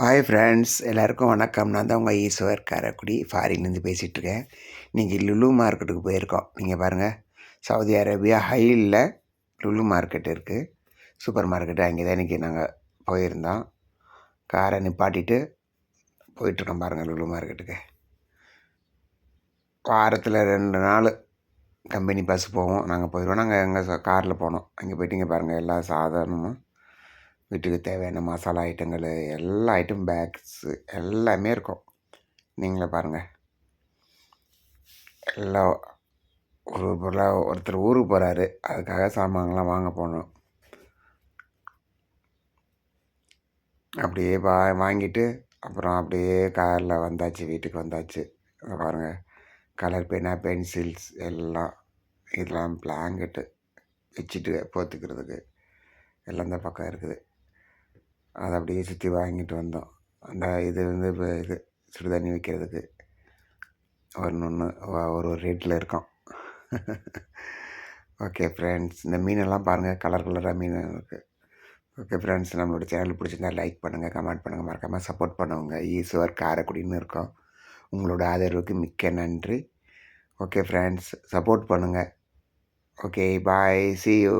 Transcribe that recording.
Hi friends எல்லாருக்கும் வணக்கம். நான் தான் உங்கள் ஈஸ்வர் காரக்குடி. ஃபாரின்லேருந்து பேசிகிட்ருக்கேன் நீங்கள் லுலு மார்க்கெட்டுக்கு போயிருக்கோம். நீங்கள் பாருங்கள் சவுதி அரேபியா ஹைலில் லுலு மார்க்கெட் இருக்குது சூப்பர் மார்க்கெட்டு அங்கே தான் இன்றைக்கி நாங்கள் போயிருந்தோம். காரை நிப்பாட்டிட்டு போயிட்டுருக்கோம் பாருங்கள் லுலு மார்க்கெட்டுக்கு வாரத்தில் ரெண்டு நாள் கம்பெனி பஸ் போவோம். நாங்கள் போயிடுவோம் நாங்கள் எங்கள் காரில் போனோம். அங்கே போயிட்டு இங்கே பாருங்கள் எல்லா சாதாரணமும். வீட்டுக்கு தேவையான மசாலா ஐட்டங்கள் எல்லா ஐட்டம் பேக்ஸு எல்லாமே இருக்கும். நீங்களே பாருங்கள் எல்லாம் ஒரு பொருளாக ஒருத்தர் ஊருக்கு போகிறாரு அதுக்காக சாமான்லாம் வாங்க போகணும். அப்படியே வா வாங்கிட்டு அப்புறம் அப்படியே காரில் வந்தாச்சு வீட்டுக்கு வந்தாச்சு. பாருங்கள் கலர் பேனா பென்சில்ஸ் எல்லாம் இதெல்லாம் பிளாங்கெட்டு வச்சுட்டு போத்துக்கிறதுக்கு எல்லாம் இந்த பக்கம் இருக்குது. அதை அப்படியே சுற்றி வாங்கிட்டு வந்தோம். அந்த இது வந்து இப்போ இது சுடு தண்ணி வைக்கிறதுக்கு ஒன்று ஒன்று ஒரு ஒரு ரேட்டில் இருக்கும். ஓகே ஃப்ரெண்ட்ஸ் இந்த மீனெல்லாம் பாருங்கள் கலர் கலராக மீன் இருக்குது ஓகே ஃப்ரெண்ட்ஸ் நம்மளோட சேனல் பிடிச்சிருந்தா லைக் பண்ணுங்கள் கமெண்ட் பண்ணுங்கள் மறக்காமல் சப்போர்ட் பண்ணுவோங்க ஈஸ்வர் காரைக்குடின்னு இருக்கோம். உங்களோட ஆதரவுக்கு மிக்க நன்றி. ஓகே ஃப்ரெண்ட்ஸ் சப்போர்ட் பண்ணுங்கள் ஓகே பாய் சி யூ